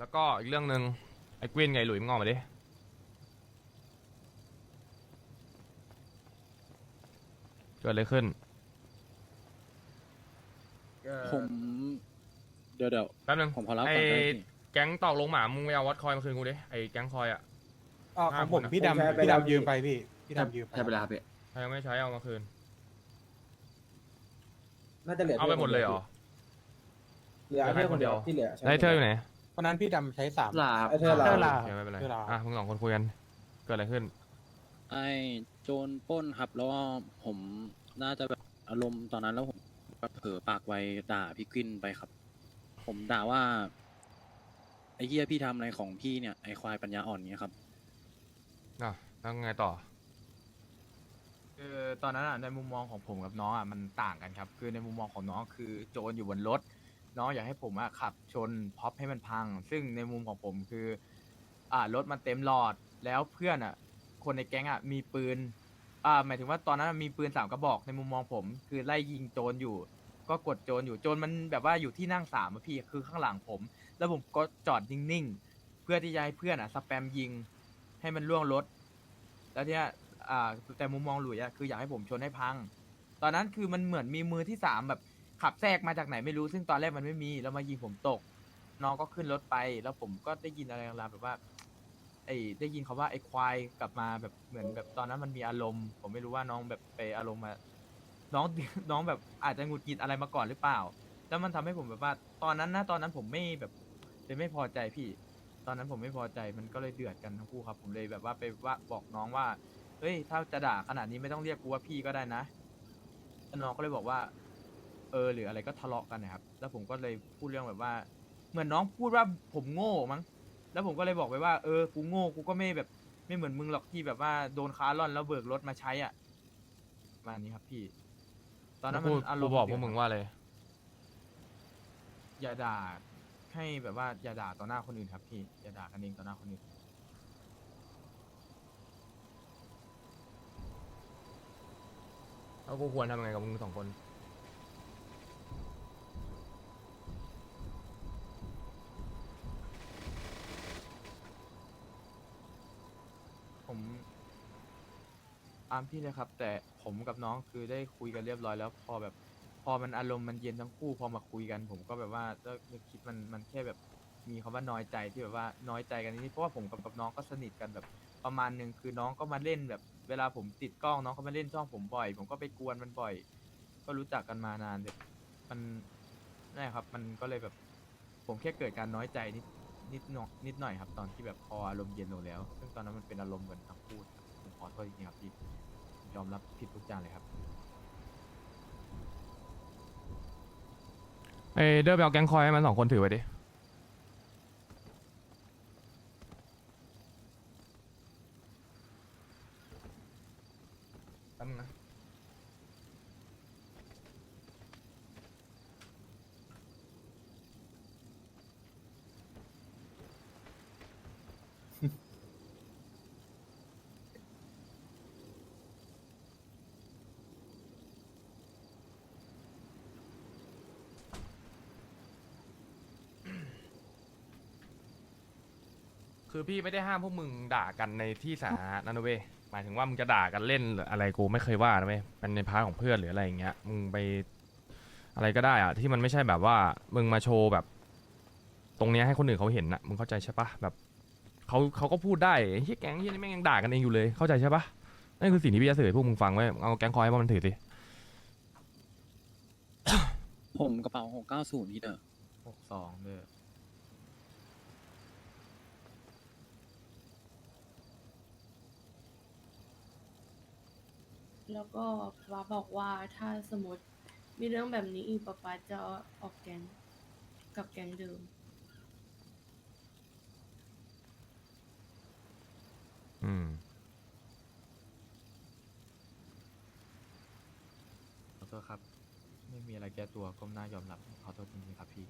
แล้วก็อีกเรื่องหนึ่งไอ้กวินไงหลุยมึงออกมาดิ เกิดอะไรขึ้น ผม เดี๋ยวเดี๋ยวแป๊บนึงผมขอรับไอ้ก่อนได้พี่แก๊งตอกลงหมามึงไปเอาวัดคอยมาคืนกูดิ ไอ้แก๊งคอยอะ อ๋อของผมห้าคนอะพี่ผมใช้ดำไปพี่แล้ว ดำยืมไปพี่พี่ดำยืมใช่ไปแล้วครับพี่ใครยังไม่ใช้เอามาคืน น่าจะเหลือเอาไปหมดเลยเหรอ เหลือไอ้เธอคนเดียวที่เหลือใช้แล้วไอ้เธออยู่ไหน วันนั้นพี่ดำใช้สามลาครับไอ้เธอเธอลาลาโอเคไม่เป็นไร เวลาอะมึงสองคนคุยกัน เกิดอะไรขึ้น ไอ้โจรปล้นครับแล้วก็ผมน่าจะแบบอารมณ์ตอนนั้นแล้วผมก็เผลอปากไวด่าพี่กวินไปครับ ผมด่าว่าไอ้เฮียพี่ทำอะไรของพี่เนี่ยไอ้ควายปัญญาอ่อนเนี้ยครับ อะแล้วไงต่อ คือตอนนั้นอะในมุมมองของผมกับน้องอะมันต่างกันครับ คือในมุมมองของน้องคือโจรอยู่บนรถ น้องอยากให้ผมอะขับชนพ็อปให้มันพัง ซึ่งในมุมของผมคือ อ่ารถมันเต็มหลอดแล้วเพื่อนอะคนในแก๊งอะมีปืน อ่าหมายถึงว่าตอนนั้นมีปืนสามกระบอกในมุมมองผม คือไล่ยิงโจรอยู่ ก็กดโจรอยู่โจรมันแบบว่าอยู่ที่นั่งสามอะพี่คือข้างหลังผม แล้วผมก็จอดนิ่งๆ เพื่อที่จะให้เพื่อนอะสแปมยิง ให้มันล่วงรถ แล้วเนี่ยอ่าแต่มุมมองหลุยอะคืออยากให้ผมชนให้พัง ตอนนั้นคือมันเหมือนมีมือที่สามแบบ ขับแทรกมาจากไหนไม่รู้ซึ่งตอนแรกมันไม่มีแล้วมายิงผมตก น้องก็ขึ้นรถไป แล้วผมก็ได้ยินอะไรราวๆแบบว่า ไอ้ได้ยินเขาว่าไอ้ควายกลับมาแบบเหมือนแบบตอนนั้นมันมีอารมณ์ ผมไม่รู้ว่าน้องแบบไปอารมณ์มา น้อง น้องแบบอาจจะหงุดหงิดอะไรมาก่อนหรือเปล่า แล้วมันทำให้ผมแบบว่า ตอนนั้นนะตอนนั้นผมไม่แบบเลยไม่พอใจพี่ ตอนนั้นผมไม่พอใจมันก็เลยเดือดกันทั้งคู่ครับ ผมเลยแบบว่าไปว่าบอกน้องว่า เฮ้ยถ้าจะด่าขนาดนี้ไม่ต้องเรียกกูว่าพี่ก็ได้นะแล้วน้องก็เลยบอกว่า เออหรืออะไรก็ทะเลาะกันนะครับ แล้วผมก็เลยพูดเรื่องแบบว่า เหมือนน้องพูดว่าผมโง่มั้ง แล้วผมก็เลยบอกไปว่าเออกูโง่กูก็ไม่แบบไม่เหมือนมึงหรอกที่แบบว่าโดนคาร์ลอนแล้วเบิกรถมาใช้อะประมาณนี้ครับพี่ ตอนนั้นมันกูอารกูมณ์บอกพเดืวดกมึงครับว่าเลย อย่าด่าให้แบบว่าอย่าด่าต่อหน้าคนอื่นครับพี่อย่าด่ากันเองต่อหน้าคนอื่นแล้วกูควรทำยังไงกับมึงสองคน อามพี่เลยครับ แต่ผมกับน้องคือได้คุยกันเรียบร้อยแล้วพอแบบ พอมันอารมณ์มันเย็นทั้งคู่พอมาคุยกัน ผมก็แบบว่าก็คิดมันมันแค่แบบมีคำว่าน้อยใจที่แบบว่าน้อยใจกันนิดๆเพราะว่าผมกับกับน้องก็สนิทกันแบบประมาณหนึ่งคือน้องก็มาเล่นแบบ เวลาผมติดกล้องน้องก็มาเล่นช่องผมบ่อย ผมก็ไปกวนมันบ่อย ก็รู้จักกันมานานแบบมันนี่นแหละครับ มันก็เลยแบบ ผมแค่เกิดการน้อยใจนิดนิดหน่อยนิดหน่อยครับ ตอนที่แบบพออารมณ์เย็นลงแล้ว ซึ่งตอนนั้นมันเป็นอารมณ์เหมือนทั้งคู่ครับ ขอโทษจริงๆครับพี่ยอมรับผิดทุกอย่างเลยครับ เอ้ยเดินไปเอาแก๊งคอยให้มันสองคนถือไว้ดิ คือพี่ไม่ได้ห้ามพวกมึงด่ากันในที่สาธารณะนะเว้ยหมายถึงว่ามึงจะด่ากันเล่นหรืออะไรกูไม่เคยว่านะเว้ยเป็นในพาร์ทของเพื่อนหรืออะไรอย่างเงี้ยมึงไป อะไรก็ได้อะที่มันไม่ใช่แบบว่ามึงมาโชว์แบบ ตรงเนี้ยให้คนอื่นเขาเห็นนะมึงเข้าใจใช่ปะแบบเขาเขาก็พูดได้ไอ้เฮียแก๊งเฮียนี่แม่งยังด่ากันเองอยู่เลยเข้าใจใช่ปะนั่นคือสิ่งที่พี่จะสื่อให้พวกมึงฟังไว้เอาแก๊งคอยให้มันถือสิผมกระเป๋าหกเก้าศูนย์พี่เด้อหกสองเด้อ แล้วก็ป๊าบอกว่าถ้าสมมติมีเรื่องแบบนี้อีกป๊าป๊าจะออกแกงกับแกงเดิม อืม ขอโทษครับ ไม่มีอะไรแก้ตัวก้มหน้ายอมรับ ขอโทษจริงๆครับพี่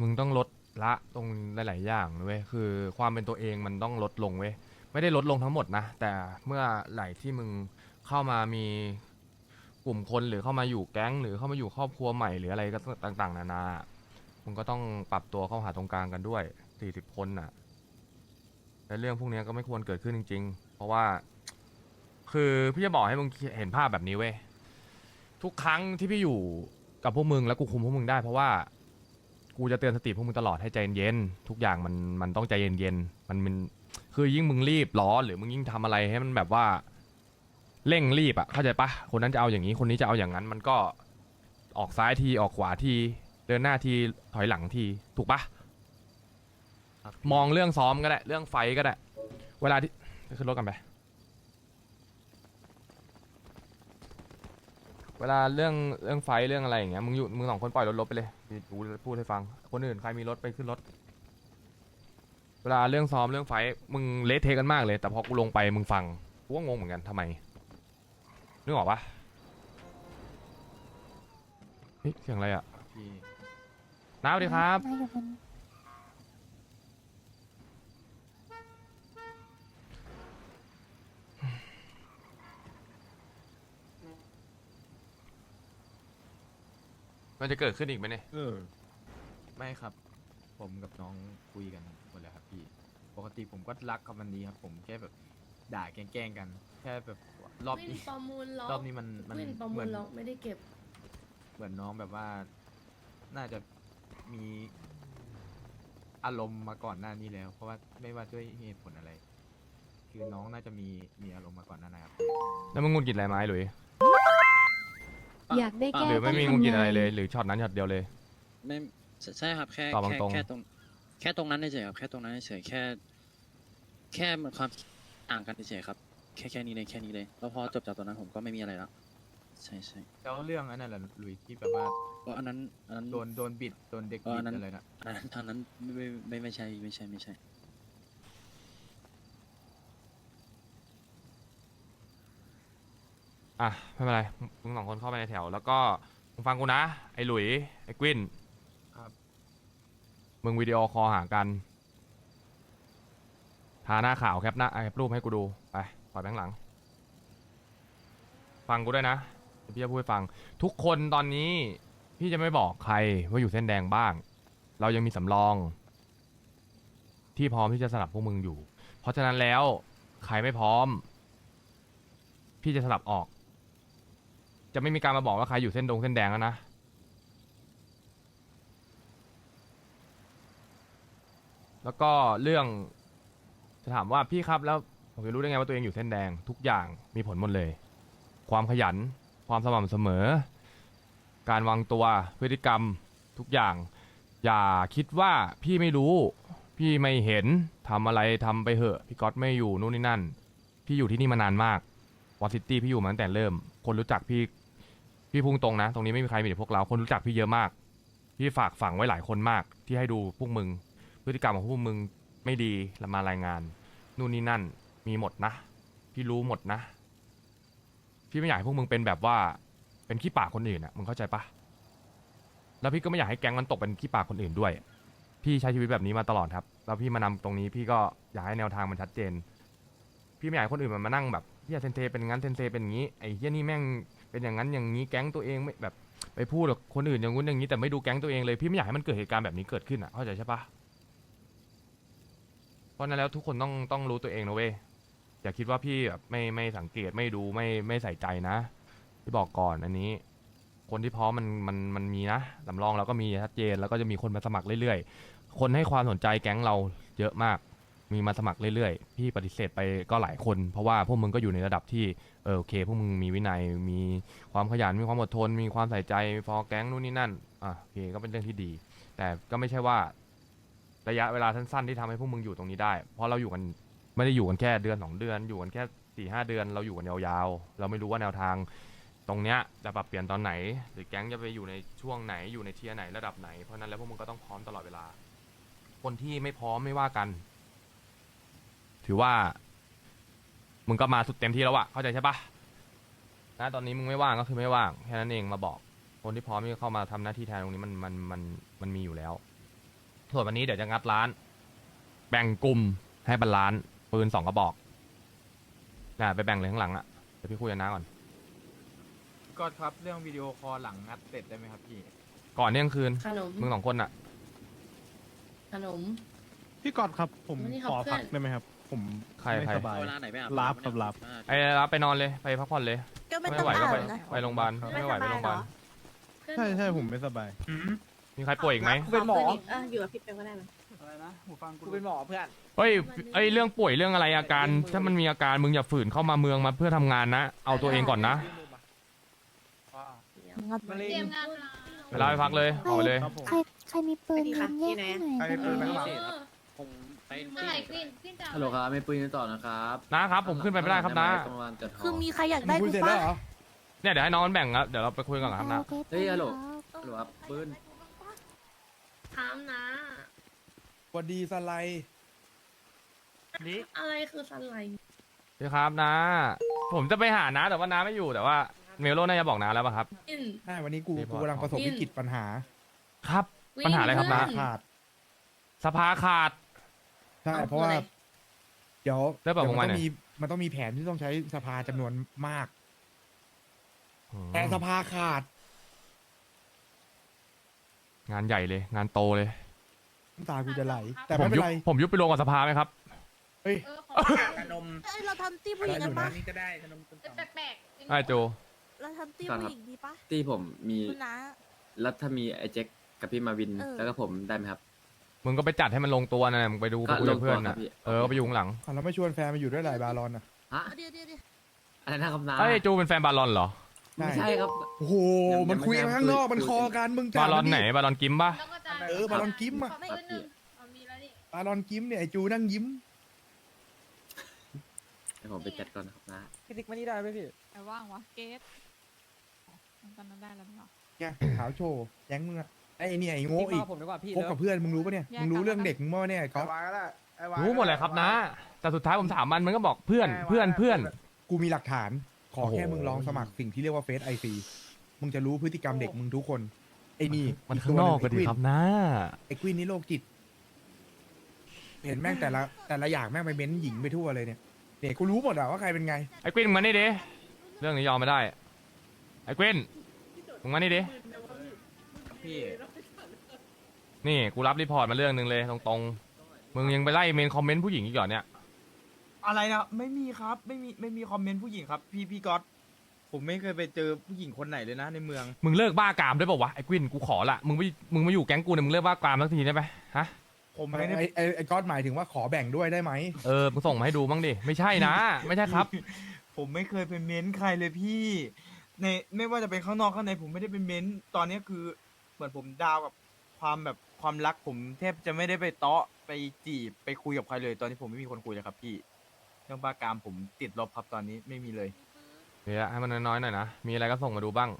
มึงต้องลดละตรงหลาย ๆ อย่างนะเว้ยคือความเป็นตัวเองมันต้องลดลงเว้ย ไม่ได้ลดลงทั้งหมดนะ แต่เมื่อไหร่ที่มึงเข้ามามีกลุ่มคนหรือเข้ามาอยู่แก๊ง หรือเข้ามาอยู่ครอบครัวใหม่หรืออะไรก็ต่าง ๆ นานา มึงก็ต้องปรับตัวเข้าหาตรงกลางกันด้วยสี่สิบคนน่ะและเรื่องพวกนี้ก็ไม่ควรเกิดขึ้นจริง ๆ เพราะว่า คือพี่จะบอกให้มึงเห็นภาพแบบนี้เว้ยทุกครั้งที่พี่อยู่กับพวกมึงแล้วกูคุมพวกมึงได้เพราะว่ากูจะเตือนสติพวกมึงตลอดให้ใจเย็นๆทุกอย่างมันมันต้องใจเย็นๆมันมัน คือยิ่งมึงรีบร้อนหรือมึงยิ่งทำอะไรให้มันแบบว่าเร่งรีบอะเข้าใจปะคนนั้นจะเอาอย่างนี้คนนี้จะเอาอย่างนั้น มันก็ออกซ้ายทีออกขวาที เดินหน้าทีถอยหลังทีถูกปะครับมองเรื่องซ้อมก็ได้เรื่องไฟก็ได้ เวลาที่ขึ้นรถกันไปเวลาเรื่องเรื่องไฟเรื่องอะไรอย่างเงี้ยมึงอยู่มึงสองคนปล่อยรถลบไปเลยกูพูดให้ฟัง คนอื่นใครมีรถไปขึ้นรถ เวลาเรื่องซ้อมเรื่องไฟมึงเละเทะกันมากเลย แต่พอกูลงไปมึงฟังกูก็งงเหมือนกันทำไมนึกออกปะเฮ้ยเสียงอะไรอะพี่น้าสวัสดีครับนายอยู่บนมันจะเกิดขึ้นอีกไหมเนี่ยไม่ครับ ผมกับน้องคุยกันหมดแล้วครับพี่ปกติผมก็รักกับมันดีครับ ผมแค่แบบด่าแกล้งๆกัน แค่แบบรอบวินนี้ประมูลล็อกรอบนี้มันมันวินประเหมูมืลอนล็อกไม่ได้เก็บ เหมือนน้องแบบว่า น่าจะมีอารมณ์มาก่อนหน้านี้แล้ว เพราะว่าไม่ว่าด้วยเหตุผลอะไร คือน้องน่าจะมีมีอารมณ์มาก่อนหน้านั้นครับแล้วมึงงุนกินอะไรไหมหรืออยากได้แก้หรือไม่ต้มีงงุนทำกินอะไรงานเลย หรือช็อตนั้นช็อตเดียวเลย ไม่ ใช่ใช่ครับแค่ตอบแค่ตรงๆ แค่ตรง แค่ตรงนั้นเฉยๆครับแค่ตรงนั้นเฉยๆแค่ แค่มันความต่างกันเฉยๆครับ แค่แค่นี้เลยแค่นี้เลยแล้วพอจบจากตรงนั้นผมก็ไม่มีอะไรแล้วใช่ใช่แล้วเรื่องอันนั้นแหละหลุยที่แบบว่าเพราะอันนั้นอันนั้น โดนโดนบิดโดนเด็กเออบิอัดนนั้นอะไรนะอันนั้นทางนั้นไม่ไม่ไม่ไม่ใช่ไม่ใช่ไม่ใช่ อะไม่เป็นไรมึงสองคนเข้าไปในแถว แล้วก็มึงฟังกูนะ ไอ้หลุย ไอ้กวินครับ มึงวิดีโอคอลหากัน ทาหน้าขาวแคปหน้าแคปรูปให้กูดู ไปปล่อยแบงค์หลัง ฟังกูด้วยนะพี่จะพูดให้ฟัง ทุกคนตอนนี้ พี่จะไม่บอกใครว่าอยู่เส้นแดงบ้าง เรายังมีสำรอง ที่พร้อมที่จะสลับพวกมึงอยู่ เพราะฉะนั้นแล้ว ใครไม่พร้อม พี่จะสลับออก จะไม่มีการมาบอกว่าใครอยู่เส้นดงเส้นแดงแล้วนะ แล้วก็เรื่องจะถามว่าพี่ครับแล้วผมจะรู้ได้ไงว่าตัวเองอยู่เส้นแดงทุกอย่างมีผลหมดเลย ความขยัน ความสม่ำเสมอ การวางตัวพฤติกรรมทุกอย่าง อย่าคิดว่าพี่ไม่รู้ พี่ไม่เห็นทำอะไรทำไปเหอะ พี่ก๊อตไม่อยู่นู่นนี่นั่น พี่อยู่ที่นี่มานานมากวอซิตี้พี่อยู่มาตั้งแต่เริ่ม คนรู้จักพี่พี่พุ่งตรงนะ ตรงนี้ไม่มีใครมีแต่พวกเราคนรู้จักพี่เยอะมาก พี่ฝากฝังไว้หลายคนมาก ที่ให้ดูพวกมึง พฤติกรรมของพวกมึงไม่ดีแล้วมารายงาน นู่นนี่นั่นมีหมดนะ พี่รู้หมดนะ พี่ไม่อยากให้พวกมึงเป็นแบบว่า เป็นขี้ปากคนอื่นอะมึงเข้าใจปะแล้วพี่ก็ไม่อยากให้แก๊งมันตกเป็นขี้ปากคนอื่นด้วย พี่ใช้ชีวิตแบบนี้มาตลอดครับ แล้วพี่มานำตรงนี้พี่ก็อยากให้แนวทางมันชัดเจน พี่ไม่อยากให้คนอื่นมันมานั่งแบบเฮียเซนเซเป็นงั้นเซนเซเป็นอย่างนี้ไอ้เฮียนี่แม่งเป็นอย่างนั้นอย่างนี้แก๊งตัวเองไม่แบบไปพูดกับคนอื่นอย่างงู้นอย่างนี้แต่ไม่ดูแก๊งตัวเองเลยพี่ไม่อยากให้มันเกิดเหตุการณ์แบบนี้เกิดขึ้นอะเข้าใจใช่ปะ ราะฉะนั้นแล้วทุกคนต้องต้องรู้ตัวเองนะเว้ยอย่าคิดว่าพี่แบบไม่ไม่สังเกตไม่ดูไม่ไม่ใส่ใจนะพี่บอกก่อนอันนี้ คนที่พร้อมมันมันมันมีนะสำรองเราก็มีชัดเจนแล้วก็จะมีคนมาสมัครเรื่อยๆ คนให้ความสนใจแก๊งเราเยอะมาก มีมาสมัครเรื่อยๆ พี่ปฏิเสธไปก็หลายคน เพราะว่าพวกมึงก็อยู่ในระดับที่เออโอเคพวกมึงมีวินัยมีความขยันมีความอดทน มีความใส่ใจฟอแก๊งนู่นนี่นั่นอะโอเคก็เป็นเรื่องที่ดี แต่ก็ไม่ใช่ว่า ระยะเวลาสั้นๆที่ทำให้พวกมึงอยู่ตรงนี้ได้ เพราะเราอยู่กันไม่ได้อยู่กันแค่เดือนสองเดือน อยู่กันแค่สี่ห้าเดือน เราอยู่กันยาวๆ เราไม่รู้ว่าแนวทาง ตรงเนี้ยจะปรับเปลี่ยนตอนไหน หรือแก๊งจะไปอยู่ในช่วงไหนอยู่ในเทียร์ไหนระดับไหน เพราะฉะนั้นแล้วพวกมึงก็ต้องพร้อมตลอดเวลา คนที่ไม่พร้อมไม่ว่ากัน ถือว่า มึงก็มาสุดเต็มที่แล้วอะเข้าใจใช่ปะนะตอนนี้มึงไม่ว่างก็คือไม่ว่างแค่นั้นเองมาบอก คนที่พร้อมที่จะเข้ามาทำหน้าที่แทนตรงนี้มันมันมันมันมีอยู่แล้ว ส่วนวันนี้เดี๋ยวจะงัดร้าน แบ่งกลุ่มให้บรรลานซ์ปืนสองกระบอกนะไปแบ่งเลยข้างหลังอะเดี๋ยวพี่คุยกับน้าก่อน ก็ครับเรื่องวิดีโอคอลหลังงัดเสร็จได้ไหมครับพี่ ก่อนเที่ยงคืนขนม มึงสองคนอะขนม พี่กอดครับผมวันนี้ครับขอพักเพื่อน ได้ไหมครับ ผมใครไม่ใคร สบาย เวลาไหนไปอาบลาบน้ำครับลาบอ่าไอ้รับไปนอนเลยไปพักผ่อนเลย ก็ไม่ไม่ต้องไหวก็อ่าไปนนะ ไปโรงพยาบาลไม่ไหวไปโรงพยาบาล เพื่อนใช่ใช่ผมไม่สบายมี ใครป่วยอีกไหมกูเป็นหมออะอยู่กับพี่เปมก็ได้มั้ยกูเป็นหมอเพื่อนเฮ้ยไอ้เรื่องป่วยเรื่องอะไรอาการ ถ้ามันมีอาการมึงอย่าฝืนเข้ามาเมืองมาเพื่อทำงานนะ เอาตัวเองก่อนนะมะเร็งเวลาไปพักเลยออกไปเลย ครับผม ใครใครมีปืนยิงแยกให้หน่อยใครมีปืนไหมครับผมไปเมื่อไหร่กลิ้นกลิ้นจะฮัลโหลครับไม่ปืนต่อนะครับนะครับ ผมขึ้นไปไม่ได้ครับนะประมาณจะท้คือมีใครอยากได้คุกูยเสร็จแล้ปะวเหรอเนี่ยเดี๋ยวให้น้องมันแบ่งครับเดี๋ยวเราไปคุยกันก่อนครับนะ เฮ้ยฮัลโหลฮัลโหลครับปืน ถามนะสวัสดีสไลด์อะไรคือสไลด์พี่ครับนะ ผมจะไปหานะ แต่ว่าน้าไม่อยู่แต่ว่าเมลโลน่าจะบอกน้าแล้วป่ะครับกลิ้นใช่ วันนี้กูรีพอร์ต กูกำลังประสบวิกฤตปัญหาครับ ปัญหาอะไรครับนะขาด สภาขาด ใช่เพราะว่าเดี๋ยวได้บอกเดี๋ยวผมมันมาต้องหน่อยมีมันต้องมีแผนที่ต้องใช้สภาจำนวนมาก แต่สภาขาด งานใหญ่เลย งานโตเลย น้ำตากูจะไหล แต่ผมไม่เป็ยุนบไร ผมยุบไปรวมกับสภาไหมครับ เฮ้ย เออของขนมเอ้ยเราทำตี้ผู้หญิงกันปะนี่ก็ได้ขนมต้นหอม แปลกๆไอ้โจ เราทำตี้ผู้หญิงดีปะที่ผมมีคุณน้าแล้วถ้ามีไอ้เจ็คกับพี่มาวิน เออ แล้วก็ผมได้ไหมครับ มึงก็ไปจัดให้มันลงตัวนะมึงไปดูไปก็คุยกับเพื่อนลงตัวครันะบพี่ เออไปอยู่ข้างหลังอะเราไม่ชวนแฟนมาอยู่ด้วยหลายบาลอนอะ ฮะ เดี๋ยวเดี๋ยวเดี๋ยวอะไรนะครับน้าไอ้ยจูเป็นแฟนบาลอนเหรอใช่ ไม่ใช่ครับ โอ้โหยังมันคุยกันข้างนอกยังไม่มันคอกันมึงจับาลอนมัดิไหนบาลอนกิมปะแล้วก็จะเออบาลอนกิมอะขปืนหนึ่งเอามีแล้วนี่บาลอนกิมเนี่ยไอจูนั่งยิ้ม ให้ผมไปจัดก่อนนะครับน้าพี่ติ๊กมานี่ได้ไหมพี่ แต่ว่างวะเกตตอนนั้นได้แล้วมั้งเหรอไงขาวโชว์แย้งมึงอะไอ้เนี่ยไอ้โง่อีกผมดีกว่าพี่คบกับเพื่อนมึงรู้ปะเนี่ยแยกมึงรู้กันเรื่องแล้วกันเด็กมึงมั้ยเนี่ยก๊อฟรู้หมดเลยครับนะ แต่สุดท้ายผมถามมันมันก็บอกเพื่อนเพื่อนเพื่อน กูมีหลักฐาน ขอแค่โอ้โหมึงลองสมัครสิ่งที่เรียกว่าเฟซไอซีมึงจะรู้พฤติกรรมเด็กมึงทุกคน ไอ้นี่มันอีข้างนอกก็ตัวหดีงครับนะไอ้ควินนี่โรคจิต เห็นแม่งแต่ละแต่ละอย่างแม่งไปเม้นหญิงไปทั่วเลยเนี่ยเนี่ยกูรู้หมดอะว่าใครเป็นไง ไอ้กวินมึงมานี่ดิเรื่องนี้ยอมไม่ได้ ไอ้กวินมึงมานี่ดิพี่นี่กูรับรีพอร์ตมาเรื่องหนึ่งเลยตรงๆมึงยังไปไล่เมนคอมเมนต์ผู้หญิงอีกเหรอเนี่ย อะไรนะไม่มีครับไม่มีไม่มีคอมเมนต์ผู้หญิงครับ พี่พี่ก๊อตผมไม่เคยไปเจอผู้หญิงคนไหนเลยนะในเมือง มึงเลิกบ้ากามได้ป่าวะไอ้กวินกูขอละมึงไม่มึงมาอยู่แก๊งกูเนี่ยมึงเลิกบ้ากามสักทีได้ไหมฮะผมไอ้ไม่ได้ไอ้ไอ้ไอ้ก๊อตหมายถึงว่าขอแบ่งด้วยได้ไหมเออมึงส่งมาให้ดูบ้างดิไม่ใช่นะ ไม่ใช่ครับ ผมไม่เคยไปเม้นใครเลยพี่ ในไม่ว่าจะเป็นข้างนอกข้างในผมไม่ได้ไปเม้นตอนนี้คือเหมือนผมดาวกับความแบบความรักผมแทบจะไม่ได้ไปเตาะไปจีบไปคุยกับใครเลย ตอนนี้ผมไม่มีคนคุยเลยครับพี่ เรื่องบ้ากามผมติดลบครับตอนนี้ไม่มีเลย เดี๋ยวให้มันน้อยๆหน่อยนะ มีอะไรก็ส่งมาดูบ้าง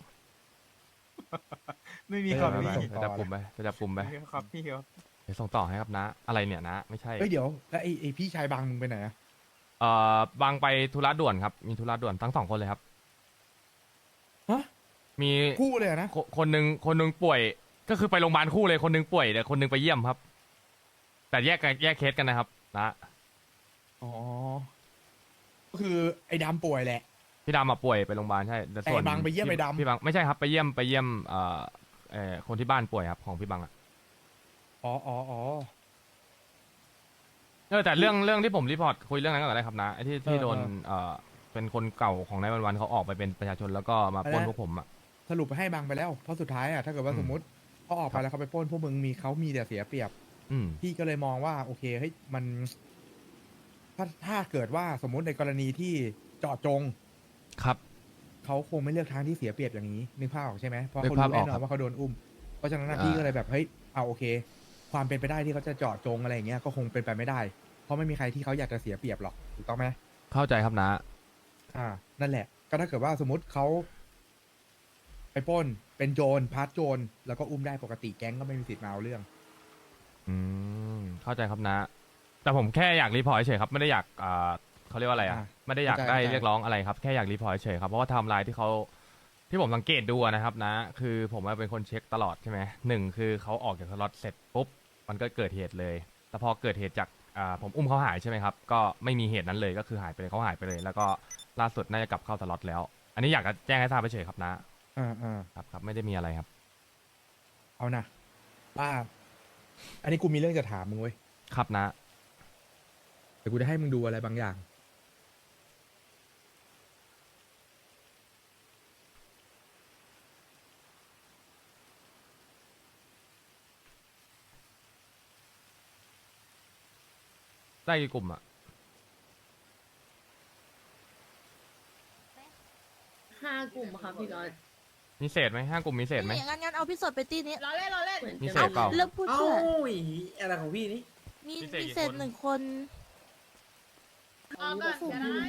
ไม่มีเออครับไม่พี่มีไปจับกลุ่มไปไปจับกลุ่มไปครับพี่ครับเดี๋ยวส่งต่อให้ครับนะ อะไรเนี่ยนะ ไม่ใช่เฮ้ยเดี๋ยวแล้วไอ้ไอ้พี่ชายบางมึงไปไหนอะเอ่อบางไปธุระด่วนครับ มีธุระด่วนทั้งสองคนเลยครับ ฮะมีคู่เลยอะนะ คคนหนึ่งคนหนึ่งป่วย ก็คือไปโรงพยาบาลคู่เลยคนหนึ่งป่วยแต่คนหนึ่งไปเยี่ยมครับ แต่แยกกันแยกเคสกันนะครับ นะ อ๋อ ก็คือไอ้ดำป่วยแหละ พี่ดำมาป่วยไปโรงพยาบาลใช่แต่ส่วนแต่บังไปเยี่ยมไอ้ดำ พี่บังไม่ใช่ครับไปเยี่ยมไปเยี่ยมเอ่อเอ่อคนที่บ้านป่วยครับของพี่บังอะอ๋ออ๋ออ๋อ เออแต่เรื่องเรื่องที่ผมรีพอร์ตคุยเรื่องนั้นก่อนได้ครับนะไอ้ที่ที่เออโดนเออเอ่อเป็นคนเก่าของนายวันวันๆเขาออกไปเป็นประชาชนแล้วก็มาปล้นอะไรนะ พวกผมอะ สรุปไปให้บางไปแล้ว เพราะสุดท้ายอะถ้าเกิดว่าอืม สมมติเขาออกไปแล้วเขาไปปล้นพวกมึงมีเขามีแต่เสียเปรียบ อืม พี่ก็เลยมองว่าโอเคเฮ้ยมัน ถ้าถ้าเกิดว่าสมมติในกรณีที่เจาะจง ครับ เขาคงไม่เลือกทางที่เสียเปรียบอย่างนี้นึกภาพออกใช่ไหมเพราะนึเขากภาพรู้แน่ออกนครัอนบว่าเขาโดนอุ้มเพราะฉะนั้นนะอ่าพี่ก็เลยแบบเฮ้ยเอาโอเค ความเป็นไปได้ที่เขาจะเจาะจงอะไรอย่างเงี้ยก็คงเป็นไปไม่ได้ เพราะไม่มีใครที่เขาอยากจะเสียเปรียบหรอกถูกต้องไหมเข้าใจครับนะ อ่า นั่นแหละ ก็ถ้าเกิดว่าสมมติเขาไปปล้นเป็นโจรพาร์ทโจรแล้วก็อุ้มได้ปกติแก๊งก็ไม่มีสิทธิ์มาเอาเรื่อง อืมเข้าใจครับนะ แต่ผมแค่อยากรีพอร์ตเฉยๆครับไม่ได้อยากอ่าเขาเรียกว่าอะไรอะอ่าไม่ได้อยากเข้าใจได้เข้าใจ เรียกร้องอะไรครับแค่อยากรีพอร์ตเฉยๆครับเพราะว่าไทม์ไลน์ที่เขาที่ผมสังเกตดูอะนะครับนะ คือผมเป็นคนเช็คตลอดใช่ไหมหนึ่งคือเขาออกจากสล็อตเสร็จปุ๊บมันก็เกิดเหตุเลย แต่พอเกิดเหตุจากอ่าผมอุ้มเขาหายใช่ไหมครับก็ไม่มีเหตุนั้นเลยก็คือหายไปเลยเขาหายไปเลย แล้วก็ล่าสุดน่าจะกลับเข้าสล็อตแล้ว อันนี้อยากจะแจ้งให้ทราบไปเฉยๆครับนะอ่าอ่าครับครับไม่ได้มีอะไรครับเอานะว่าอันนี้กูมีเรื่องจะถามมึงเว้ย ครับนะเดี๋ยวกูจะให้มึงดูอะไรบางอย่าง ได้กี่กลุ่มอะห้ากลุ่มค่ะพี่ก๊อตมีเศษไหมห้ากลุ่มมีเศษไหม นี่งั้นงั้นเอาพี่สดไปตีนี้ เราเล่นเราเล่น เหมือนมีจะเศษเปล่าเลือกพูดเชื่ออะไรของพี่นี่ มีพิเศษมีกี่เศษคนหนึ่งคน เอาก่อนก็ได้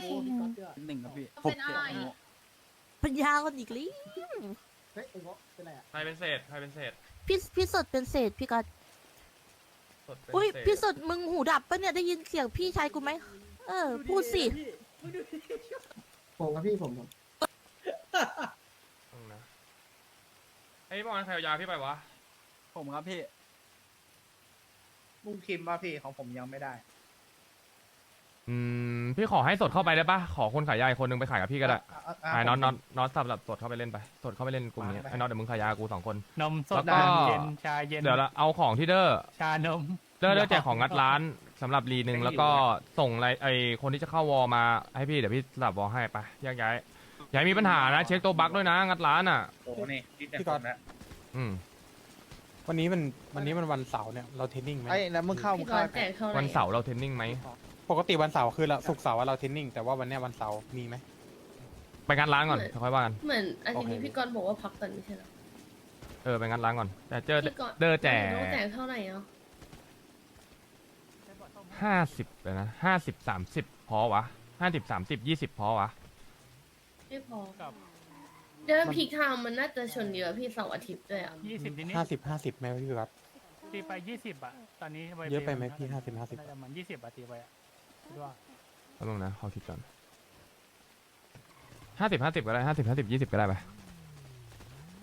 หนึ่งครับพี่เป็นอะไรปัญญาคนอีกลิเฮ้ยไอ้เงาะเป็นไรอะใครเป็นเศษใครเป็นเศษพี่พี่สดเป็นเศษพี่ก๊อตสดเป็นอุ้ยเศษพี่สดมึงหูดับปะเนี่ยได้ยินเสียงพี่ชายกูไหมเออ พูดสิผมครับพี่ผมอืมนะไอ้ยเมื่อวานใครเอายาพี่ไปวะผมครับพี่ ลุงคิมป่ะพี่ของผมยังไม่ได้ อืมพี่ขอให้สดเข้าไปได้ปะขอคนขายยาอีกคนนึงไปขายกับพี่ก็ได้ไอ้น็อตน็อตน็อตสับหลับสดเข้าไปเล่นไป สดเข้าไปเล่นกลุ่มนี้ไปไอ้น็อตเดี๋ยวมึงขายยากูสองคน นมสแล้ดวก็เย็นชาเย็นเดี๋ยวละเอาของที่เด้อชานม เด้อเด้อแจกของงัดร้านสำหรับรีหนึ่งแล้วก็ส่งอะไรไอคนที่จะเข้าวอลมาให้พี่เดี๋ยวพี่สลับวอลให้ไปแยกย้ายอย่าให้มีปัญหานะเช็คตัวบั๊กด้วยนะงัดร้านอะ โอ้นี่พี่พี่ก๊อตอืมวันนี้มันวันนี้มันวันเสาร์เนี่ยเราเทรนนิ่งไหมไอ้แล้วมึงเข้ามึพี่งก๊อเข้าตแจกเท่าไหร่วันเสาร์เราเทรนนิ่งไหม ปกติวันเสาร์คือเราศุกร์เสาร์อะเราเทรนนิ่งแต่ว่าวันเนี้ยวันเสาร์มีไหม ไปงัดร้านก่อนค่อยว่ากัน เหมือนอาทิตย์นี้โอเค พี่ก๊อตบอกว่าพักก่อนไม่ใช่เหรอ เออไปงัดร้านก่อน แต่เจอพี่ก๊อตเด้อแจกต้องแจกเท่าไหร่อะห้าสิบเลยนะห้าสิบสามสิบพอวะห้าสิบสามสิบยี่สิบพอวะ ไม่พอเดิมพีคไทม์มันน่าจะชนเยอะพี่เสาร์อาทิตย์ด้วยอะยี่สิบทีนี้ห้าสิบห้าสิบไหมพี่ครับ ตีไปยี่สิบอะตอนนี้เยอะไปไหมพี่50 50 น่าจะมันยี่สิบอะตีไปอะ คิดว่าแป๊บนึงนะขอคิดก่อนห้าสิบห้าสิบก็ได้ห้าสิบห้าสิบยี่สิบก็ได้ไป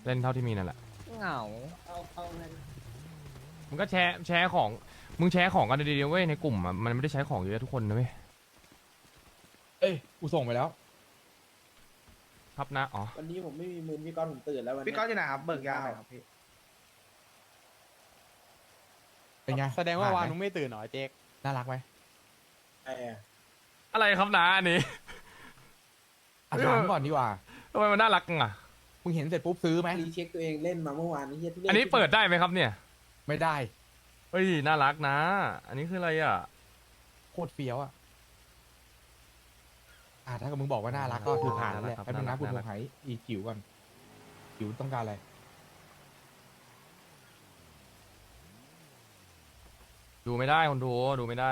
เล่นเท่าที่มีนั่นแหละเหงามึงก็แชร์แชร์ของมึงแชร์ของกันดีๆเว้ยในกลุ่มอะมันไม่ได้ใช้ของเยอะทุกคนนะเว้ยเอ้ยกูส่งไปแล้ว ครับนะอ๋อวันนี้ผมไม่มีมือพี่ก้อนผมตื่นแล้ววันพี่ก๊อตอยู่ไหนครับเบิกยาหน่อยครับพี่เป็นไงแสดงว่าผ่วานไหมมึงไม่ตื่นเหรอเจ๊กน่ารักไหม อะไรครับนะอันนี้ อะถามก่อนดีกว่าทำไมมันน่ารักจังอะ มึงเห็นเสร็จปุ๊บซื้อไหมรีเช็คตัวเองเล่นมาเมื่อวานนี้เฮียทุเรศอันนี้เปิดได้ไหมครับเนี่ย ไม่ได้เฮ้ย น่ารักนะ อันนี้คืออะไรอะ โคตรเฟี้ยวอะอ่าถ้าเกิดมึงบอกว่าน่ารักก็คือผ่านแล้วแหละน่ารักครับแป๊บนึงนะน่ารักกูโทรหาอีจิ๋วก่อนจิ๋วต้องการอะไรดูไม่ได้คนดูดูไม่ได้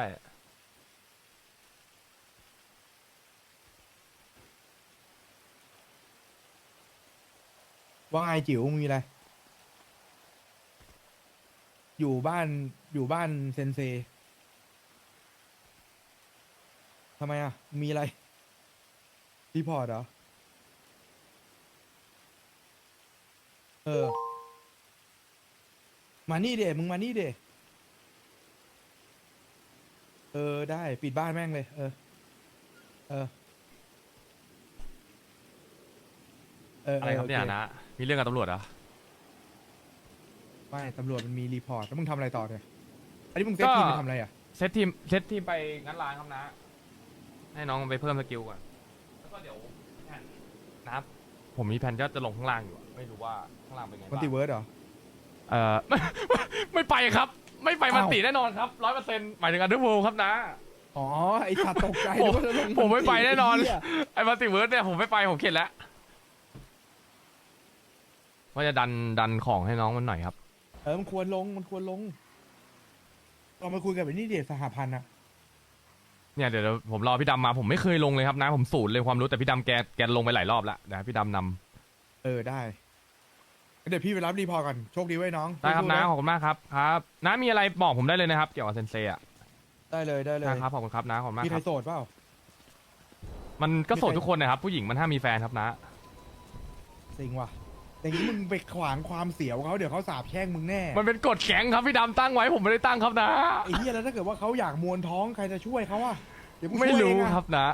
ว่าไงจิ๋วมึงมีอะไร อยู่บ้านอยู่บ้านเซนเซทำไมอะ มีอะไรรีพอร์ตเหรอ เออ มานี่เดมึงมานี่เดเออ ได้ ปิดบ้านแม่งเลย เออ เออ เอออะไรครับเนี่ยโอนะ มีเรื่องกับตำรวจเหรอไม่ตำรวจมันมีรีพอร์ตแล้วมึงทำอะไรต่อเนี่ยอันนี้มึงเซตก็ทีมไปทำอะไรอะเซตทีมเซตทีมไปงั้นร้านครับนะ ให้น้องไปเพิ่มสกิลก่อนแล้วก็เดี๋ยวแผนนะครับผมมีแผนก็จะลงข้างล่างอยู่อะไม่รู้ว่าข้างล่างเป็นไงมัลบ้างติเวิร์สเหรอ เอ่อไม่ไปครับ ไม่ไปมันอ้าว ติแน่นอนครับร้อยเปอร์เซ็นต์หมายถึงอันเดอร์โวครับนะ อ๋อไอสัตว์ตกใจผมนึกว่าจะลงผมไม่ไปแน่นอนเหี้ยไอ้มัลติเวิร์สเนี่ยผมไม่ไปผมเข็ดแล้ว ว่าจะดันดันของให้น้องมันหน่อยครับ เออมันควรลงมันควรลงเรามาคุยกับไอ้นี่เดียสหพันธ์อะเนี่ยเดี๋ยวผมรอพี่ดำมาผมไม่เคยลงเลยครับนะผมสูตรเลยความรู้แต่พี่ดำแกแกลงไปหลายรอบแล้วเดี๋ยวให้พี่ดำนำเออได้เดี๋ยวพี่ไปรับรีพอร์ตก่อนโชคดีไว้ยน้องได้ครับสู้ๆนะขอบคุณมากครับครับน้ามีอะไรบอกผมได้เลยนะครับ เกี่ยวกับเซนเซอะได้เลยได้เลยนะครับขอบคุณครับนะขอบคุณมากมีคใครรับ โสดเปล่า มันก็โสดมีใครทุกคนนะครับผู้หญิงมันห้ามมีแฟนครับนะ สิงว่ะ แต่นี้มึงไปขวางความเสียวเขาเดี๋ยวเขาสาบแช่งมึงแน่มันเป็นกฎแข็งครับพี่ดำตั้งไว้ผมไม่ได้ตั้งครับนะ ไอ้เหี้ยแล้วถ้าเกิดว่าเขาอยากมวนท้องใครจะช่วยเขาอะเดี๋ยวกูไม่ช่วยรู้เองอะครับนะ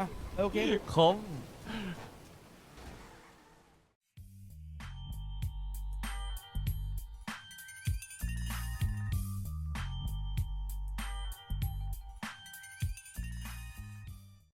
อะเออโอเค ครบ